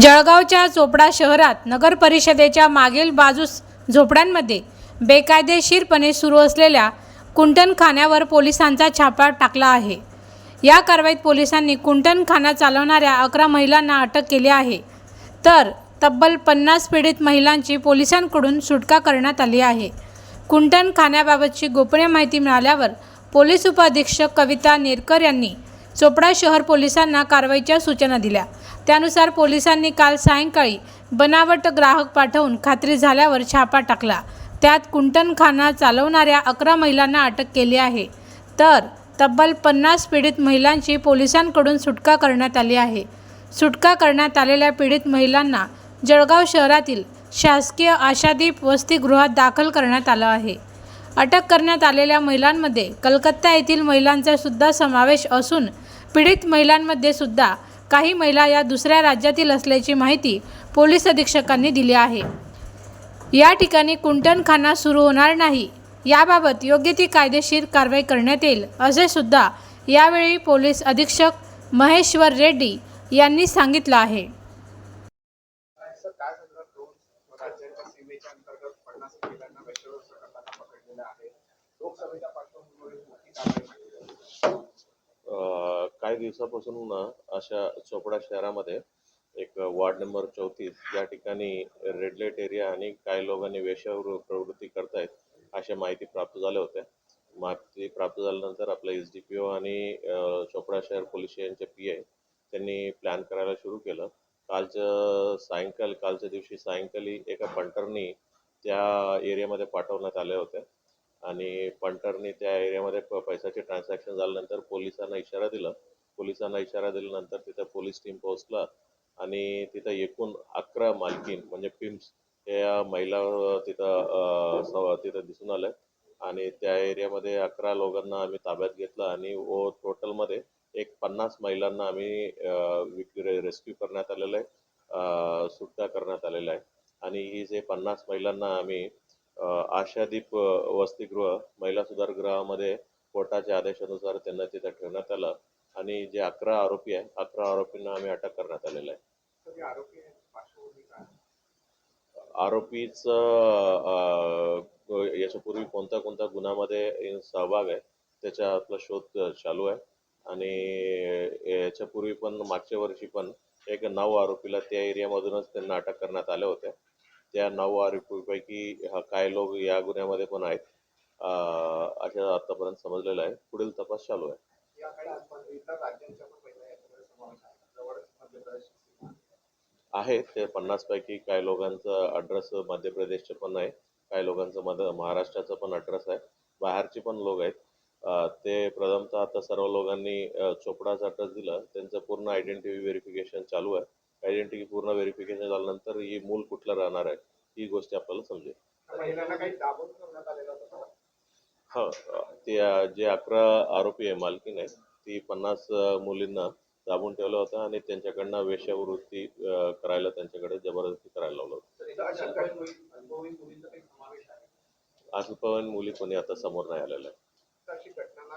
जळगावच्या चोपडा शहरात नगर परिषदेच्या मागील बाजूस झोपड्यांमध्ये बेकायदेशीरपणे सुरू असलेल्या कुंटणखान्यावर पोलिसांचा छापा टाकला आहे. या कारवाईत पोलिसांनी कुंटणखाना चालवणाऱ्या अकरा महिलांना अटक केली आहे. तर तब्बल पन्नास पीडित महिलांची पोलिसांकडून सुटका करण्यात आली आहे. कुंटणखान्याबाबतची गोपनीय माहिती मिळाल्यावर पोलीस उपअधीक्षक कविता नेरकर यांनी चोपडा शहर पोलिसांना कारवाईच्या सूचना दिल्या. त्यानुसार पोलिसांनी काल सायंकाळी बनावट ग्राहक पाठवून खात्री झाल्यावर छापा टाकला. त्यात कुंटणखाना चालवणाऱ्या अकरा महिलांना अटक केली आहे. तर तब्बल पन्नास पीडित महिलांची पोलिसांकडून सुटका करण्यात आली आहे. सुटका करण्यात आलेल्या पीडित महिलांना जळगाव शहरातील शासकीय आशादीप वसतिगृहात दाखल करण्यात आलं आहे. अटक करण्यात आलेल्या महिलांमध्ये कलकत्ता येथील महिलांचा सुद्धा समावेश असून पीडित महिलांमध्ये सुद्धा काही महिला या दुसऱ्या राज्यातील असल्याची माहिती पोलीस अधीक्षकांनी दिली आहे. या ठिकाणी कुंटणखाना सुरू होणार नाही. याबाबत योग्य ती कायदेशीर कारवाई करण्यात येईल असे सुद्धा यावेळी पोलीस अधीक्षक महेश्वर रेड्डी यांनी सांगितलं आहे सर काय सांगणार दोन राज्यांच्या सीमेच्या अंतर्गत पन्नास महिलांना वेश्यावर करताना पकडलेलं आहे लोकसभेच्या पार्श्वभूमीवर मोठी कारवाई मांडली आहे. अ, काही दिवसापासून ना अशा चोपडा शहरामध्ये एक वार्ड नंबर चौतीस या ठिकाणी रेड लाइट एरिया आणि काही लोकांनी वेशावर प्रवृत्ती करतायत अशा माहिती प्राप्त झाल्या होत्या. माहिती प्राप्त झाल्यानंतर आपलं एस डी पी ओ आणि चोपडा शहर पोलीस यांचे पी आय त्यांनी प्लॅन करायला सुरू केलं. कालचं सायंकाळ कालच्या दिवशी सायंकाळी एका पंटरनी त्या एरियामध्ये पाठवण्यात आले होते आणि पंटरनी त्या एरियामध्ये पैशाचे ट्रान्झॅक्शन झाल्यानंतर पोलिसांना इशारा दिला पोलिसांना इशारा दिल्यानंतर तिथं पोलीस टीम पोहोचला आणि तिथं एकूण अकरा मालकीन म्हणजे पिम्स या महिला तिथं तिथं दिसून आल्या आणि त्या एरियामध्ये अकरा लोकांना आम्ही ताब्यात घेतलं आणि व टोटलमध्ये एक पन्नास महिलांना आम्ही रेस्क्यू करण्यात आलेलं आहे अं, सुटका करण्यात आलेलं आहे. आणि ही जे पन्नास महिलांना आम्ही आशादीप वसतिगृह महिला सुधारगृहामध्ये कोर्टाच्या आदेशानुसार त्यांना तिथं ठेवण्यात आलं. आणि जे अकरा आरोपी आहे अकरा आरोपींना आम्ही अटक करण्यात आलेलं आहे. आरोपीच याच्यापूर्वी कोणत्या कोणत्या गुन्ह्यामध्ये सहभाग आहे त्याचा आपला शोध चालू आहे. आणि याच्यापूर्वी पण मागच्या वर्षी पण एक नऊ आरोपीला त्या एरियामधूनच त्यांना अटक करण्यात आल्या होत्या त्या नऊ आरोपीपैकी हा काय लोक या गुन्ह्यामध्ये पण आहेत. अशा आतापर्यंत समजलेलं आहे. पुढील तपास चालू आहे. या काही इतर राज्यांच्या पण महिला याच्यामध्ये समावेश आहे. जवळच मध्य प्रदेश सीमा. आहे. ते पन्नास पैकी काही लोकांचं ॲड्रेस मध्य प्रदेशचं पण आहे. काही लोकांचं मध्य महाराष्ट्राचं पण ॲड्रेस आहे. बाहेरचे पण लोक आहेत. ते प्रथमतः आता सर्व लोकांनी चोपडाचा ॲड्रेस दिला. त्यांचं पूर्ण आयडेंटिटी व्हेरिफिकेशन चालू आहे. आयडेंटिटी पूर्ण व्हेरिफिकेशन झाल्यानंतर ही मूल कुठलं राहणार आहे ही गोष्ट आपल्याला समजेल त्या महिलांना काही दाबून ठेवण्यात आलेलं होतं का? हा ते जे अकरा आरोपी आहे मालकीन आहे ती पन्नास मुलींना दाबून ठेवलं होतं आणि त्यांच्याकडनं वेश्यावृत्ती अं, करायला त्यांच्याकडे जबरदस्ती करायला लावलं होतं अल्पवयीन मुली- कोणी आता समोर नाही आलेल्या आहे. अशी घटना?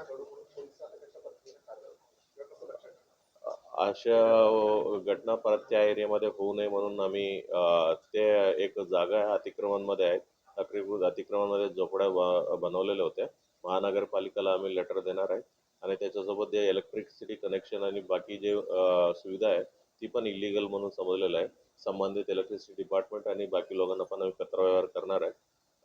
अशा परत त्या एरियामध्ये होऊ नये म्हणून आम्ही अं, ते एक जागा आहे अतिक्रमणमध्ये आहे अतिक्रम अतिक्रमणामध्ये झोपड्या ब- बनवलेल्या होत्या. महानगरपालिकेला आम्ही लेटर देणार आहे. आणि त्याच्यासोबत जे इलेक्ट्रिसिटी कनेक्शन आणि बाकी जे सुविधा आहे ती पण इलिगल म्हणून समजलेलं आहे. संबंधित इलेक्ट्रिसिटी डिपार्टमेंट आणि बाकी लोकांना पण आम्ही पत्रव्यवहार करणार आहे.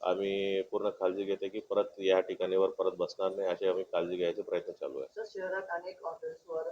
आम्ही पूर्ण काळजी घेते की परत या ठिकाणीवर परत बसणार नाही अशी आम्ही काळजी घ्यायचा प्रयत्न चालू आहे. शहरात अनेक हॉटेल्सवर